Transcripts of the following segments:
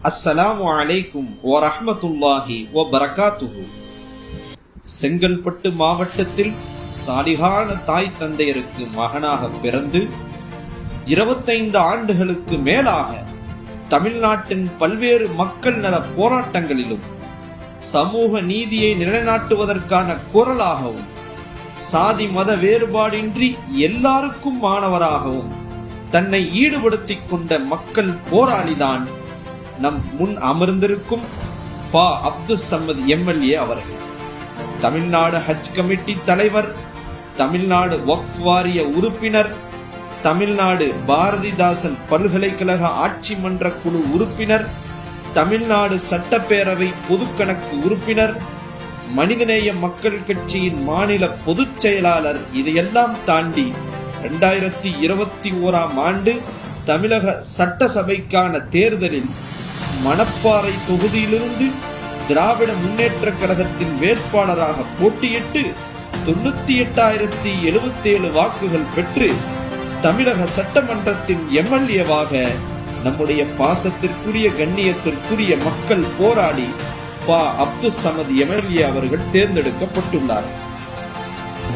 அஸ்ஸலாமு அலைக்கும் ஓ பரகாத்துகு செங்கல்பட்டு மாவட்டத்தில் சாலிகான தாய் தந்தையருக்கு மகனாக பிறந்து இருபத்தைந்து ஆண்டுகளுக்கு மேலாக தமிழ்நாட்டின் பல்வேறு மக்கள் நல போராட்டங்களிலும் சமூக நீதியை நிலைநாட்டுவதற்கான குரலாகவும் சாதி மத வேறுபாடின்றி எல்லாருக்கும் மாணவராகவும் தன்னை ஈடுபடுத்திக் கொண்ட மக்கள் போராளிதான் நம் முன் அமர்ந்திருக்கும் பா அப்துல் சமத் எம்எல்ஏ அவர்கள். தமிழ்நாடு ஹஜ் கமிட்டி தலைவர் தமிழ்நாடு வக்ஃப் வாரிய உறுப்பினர் தமிழ்நாடு பாரதிதாசன் பல்கலைக்கழக ஆட்சி மன்ற குழு உறுப்பினர் தமிழ்நாடு சட்டப்பேரவை பொதுக்கணக்கு உறுப்பினர் மனிதநேய மக்கள் கட்சியின் மாநில பொதுச் செயலாளர் இதையெல்லாம் தாண்டி இரண்டாயிரத்தி இருபத்தி ஓராம் ஆண்டு தமிழக சட்டசபைக்கான தேர்தலில் மணப்பாறை தொகுதியிலிருந்து திராவிட முன்னேற்ற கழகத்தின் வேட்பாளராக போட்டியிட்டு தொண்ணூத்தி எட்டாயிரத்தி எழுபத்தேழு வாக்குகள் பெற்று தமிழக சட்டமன்றத்தின் எம்எல்ஏவாக நம்முடைய பாசத்திற்குரிய கண்ணியத்திற்குரிய மக்கள் போராடி பா. அப்துல் சமத் எம்எல்ஏ அவர்கள் தேர்ந்தெடுக்கப்பட்டுள்ளார்.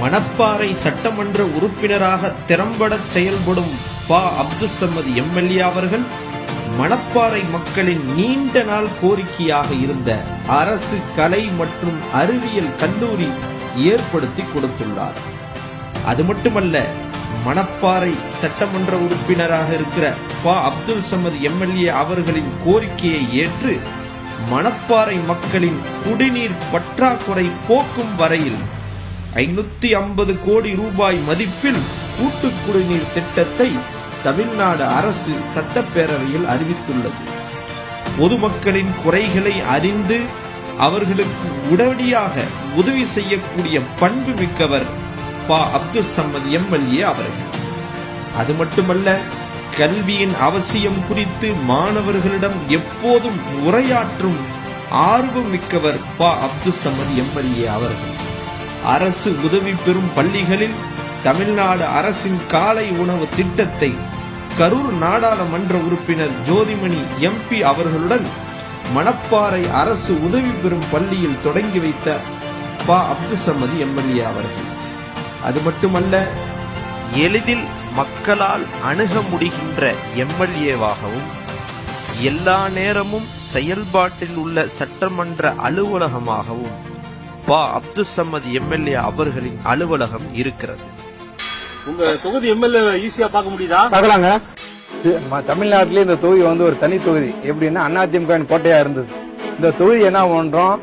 மணப்பாறை சட்டமன்ற உறுப்பினராக திறம்பட செயல்படும் பா. அப்துல் சமத் எம்எல்ஏ அவர்கள் மணப்பாறை மக்களின் நீண்ட நாள் கோரிக்கையாக இருந்த அரசு கலை மற்றும் அறிவியல் கல்லூரி ஏற்படுத்தி கொடுத்துள்ளார். அது மட்டுமல்ல மணப்பாறை சட்டமன்ற உறுப்பினராக இருக்கிற பா. அப்துல் சமத் எம்எல்ஏ அவர்களின் கோரிக்கையை ஏற்று மணப்பாறை மக்களின் குடிநீர் பற்றாக்குறை போக்கும் வரையில் ஐநூத்தி ஐம்பது கோடி ரூபாய் மதிப்பில் கூட்டு குடிநீர் திட்டத்தை தமிழ்நாடு அரசு சட்டப்பேரவையில் அறிவித்துள்ளது. பொதுமக்களின் குறைகளை அறிந்து அவர்களுக்கு உடனடியாக உதவி செய்யக்கூடிய பண்பு மிக்கவர் பா. அப்துல் சம்மத் எம்எல்ஏ அவர்கள். அது மட்டுமல்ல கல்வியின் அவசியம் குறித்து மாணவர்களிடம் எப்போதும் உரையாற்றும் ஆர்வம் மிக்கவர் பா. அப்துல் சமத் எம்எல்ஏ அவர்கள். அரசு உதவி பெறும் பள்ளிகளில் தமிழ்நாடு அரசின் காலை உணவு திட்டத்தை கரூர் நாடாளுமன்ற உறுப்பினர் ஜோதிமணி எம்பி அவர்களுடன் மணப்பாறை அரசு உதவி பெறும் பள்ளியில் தொடங்கி வைத்த பா. அப்துசமதி எம்எல்ஏ அவர்கள். அது மட்டுமல்ல எளிதில் மக்களால் அணுக முடிகின்ற எம்எல்ஏவாகவும் எல்லா நேரமும் செயல்பாட்டில் உள்ள சட்டமன்ற அலுவலகமாகவும் பா. அப்துல் சமத் எம்எல்ஏ அவர்களின் அலுவலகம் இருக்கிறது. உங்க தொகுதி எம்எல்ஏ ஈஸியா பார்க்க முடியுதா? பார்க்கலாங்க. தமிழ்நாட்டிலே இந்த தொகுதி வந்து ஒரு தனி தொகுதி. எப்படின்னா அதிமுக கோட்டையா இருந்தது. இந்த தொகுதி என்ன பண்றோம்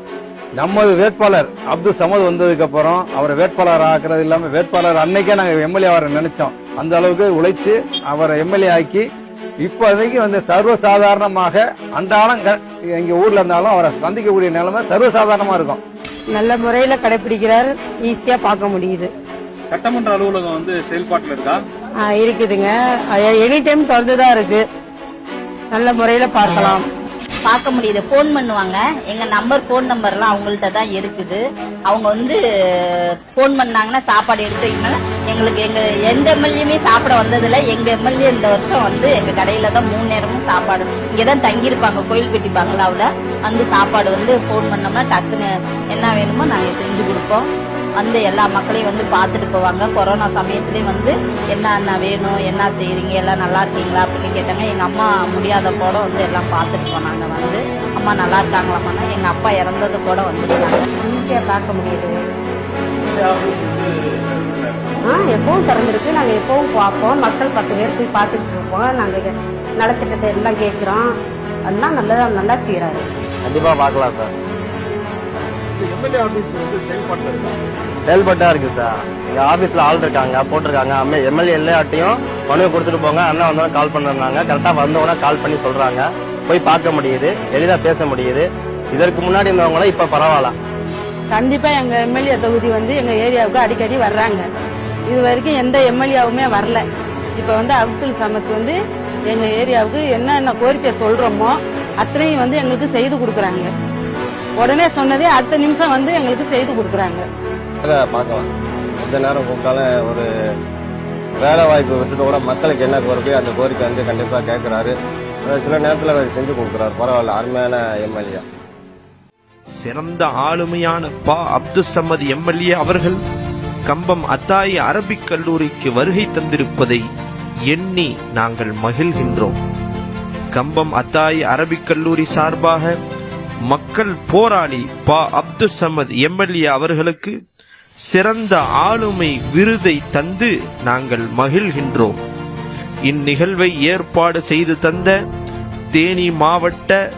நமது வேட்பாளர் அப்துல் சமத் வந்ததுக்கு அப்புறம் அவரை வேட்பாளர் ஆக்குறது இல்லாம வேட்பாளர் அன்னைக்கே நாங்க எம்எல்ஏ அவரை நினைச்சோம். அந்த அளவுக்கு உழைச்சு அவரை எம்எல்ஏ ஆக்கி இப்போதைக்கு வந்து சர்வசாதாரணமாக அன்றாடம் க- எங்க ஊர்ல இருந்தாலும் அவரை சந்திக்கக்கூடிய நிலைமை சர்வசாதாரணமா இருக்கும். நல்ல முறையில கடைபிடிக்கிறார் ஈஸியா பார்க்க முடியுது. சட்டமன்ற அலுவலகம் வந்து செயல்பாட்டுல இருக்கா? இருக்குதுங்க. எனி டைம் திறந்துதான் இருக்கு. நல்ல முறையில பார்க்கலாம். பார்க்க முடியுது. ஃபோன் பண்ணுவாங்க. எங்க நம்பர் ஃபோன் நம்பர்லாம் அவங்கள்ட்ட தான் இருக்குது. அவங்க வந்து ஃபோன் பண்ணாங்கன்னா சாப்பாடு எடுத்து எங்களுக்கு எங்க எந்த எம்எல்ஏமே சாப்பிட வந்ததில்ல. எங்க எம்எல்ஏ இந்த வருஷம் வந்து எங்க கடையில தான் மூணு நேரமும் சாப்பாடு. இங்க தான் தங்கியிருப்பாங்க. கோயில்பட்டி பங்களாவில். வந்து சாப்பாடு வந்து ஃபோன் பண்ணோம்னா டக்குன்னு என்ன வேணுமோ நாங்கள் செஞ்சு கொடுப்போம். வந்து எல்லா மக்களையும் வந்து பார்த்துட்டு போவாங்க. கொரோனா சமயத்துலேயும் வந்து என்னென்ன வேணும் என்ன செய்றீங்க எல்லாம் நல்லா இருக்கீங்களா அப்படின்னு கேட்டாங்க எங்கள் அம்மா முடியாத கூட வந்து எல்லாம் பார்த்துட்டு போனாங்க. வந்து அம்மா நல்லா இருக்காங்களாம்மா. எங்கள் அப்பா இறந்தது கூட வந்துருக்காங்க ஈஸியா பார்க்க முடியுது. ஆ எப்பவும் திறந்திருக்கு. நாங்க எப்பவும் பார்ப்போம். மக்கள் பத்து பேர் போய் பார்த்துட்டு இருப்போம். நாங்க நலத்திட்டத்தை எல்லாம் கேட்கிறோம் எல்லாம் நல்லதா நல்லா செய்யறாரு கண்டிப்பா பார்க்கலாம் சார். எம்எல்ஏ ஆபீஸ் வந்து செயல்பாட்டுல இருக்கா? செயல்பட்டா இருக்கு சார். எங்க ஆபீஸ்ல ஆள் இருக்காங்க போட்டிருக்காங்க. எம்எல்ஏ எல்லாட்டையும் மனுவை கொடுத்துட்டு போங்க. அண்ணா வந்தோடனே கால் பண்ணிருந்தாங்க கரெக்டா வந்தோடனே கால் பண்ணி சொல்றாங்க. போய் பார்க்க முடியுது. எளிதா பேச முடியுது. இதற்கு முன்னாடி இருந்தவங்கள இப்ப பரவாயில்ல. கண்டிப்பா எங்க எம்எல்ஏ தொகுதி வந்து எங்க ஏரியாவுக்கு அடிக்கடி வர்றாங்க. இது வரைக்கும் எந்த எம்எல்ஏவுமே வரல. இப்ப வந்து அப்துல் சமத் வந்து எங்க ஏரியாவுக்கு என்னென்ன கோரிக்கை சொல்றோமோ அத்தனையும் வந்து எங்களுக்கு செய்து கொடுக்குறாங்க. உடனே சொன்னதே அடுத்த நிமிஷம் வந்து எங்களுக்கு செய்து கொடுக்குறாங்க. பார்க்கலாம். எந்த நேரம் கூப்பிட்டாலும் ஒரு வேலை வாய்ப்பு விட்டுட்டு கூட மக்களுக்கு என்ன கோரிக்கை அந்த கோரிக்கை வந்து கண்டிப்பா கேட்கிறாரு. சில நேரத்தில் அவர் செஞ்சு கொடுக்குறாரு. பரவாயில்ல அருமையான எம்எல்ஏ. சிறந்த ஆளுமையான பா அப்துல் சமத் எம்எல்ஏ அவர்கள் கம்பம் அத்தாயி அரபிக் கல்லூரிக்கு வருகை தந்திருப்பதை எண்ணி நாங்கள் மகிழ்கின்றோம். கம்பம் அத்தாயி அரபிக் கல்லூரி சார்பாக மக்கள் போராளி பா அப்துல் சமத் எம்எல்ஏ அவர்களுக்கு சிறந்த ஆளுமை விருதை தந்து நாங்கள் மகிழ்கின்றோம். இந்நிகழ்வை ஏற்பாடு செய்து தந்த தேனி மாவட்ட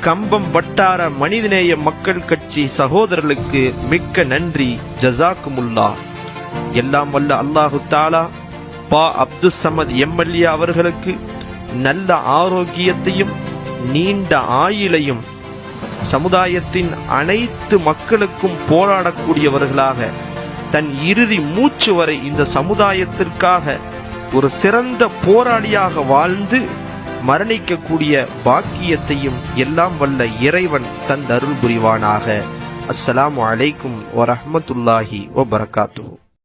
கம்பம் வட்டார மனிதநேய மக்கள் கட்சி சகோதரர்களுக்கு மிக்க நன்றி. ஜசாக்குமுல்லா. எல்லாம் வல்ல அல்லாஹு தாலா பா அப்துல் சமத் எம்எல்ஏ அவர்களுக்கு நல்ல ஆரோக்கியத்தையும் நீண்ட ஆயுளையும் சமுதாயத்தின் அனைத்து மக்களுக்கும் போராடக்கூடியவர்களாக தன் இறுதி மூச்சு வரை இந்த சமுதாயத்திற்காக ஒரு சிறந்த போராளியாக வாழ்ந்து மரணிக்கக்கூடிய பாக்கியத்தையும் எல்லாம் வல்ல இறைவன் தந்தருள் புரிவானாக. அஸ்ஸலாமு அலைக்கும் வரஹ்மத்துல்லாஹி வபரகாத்து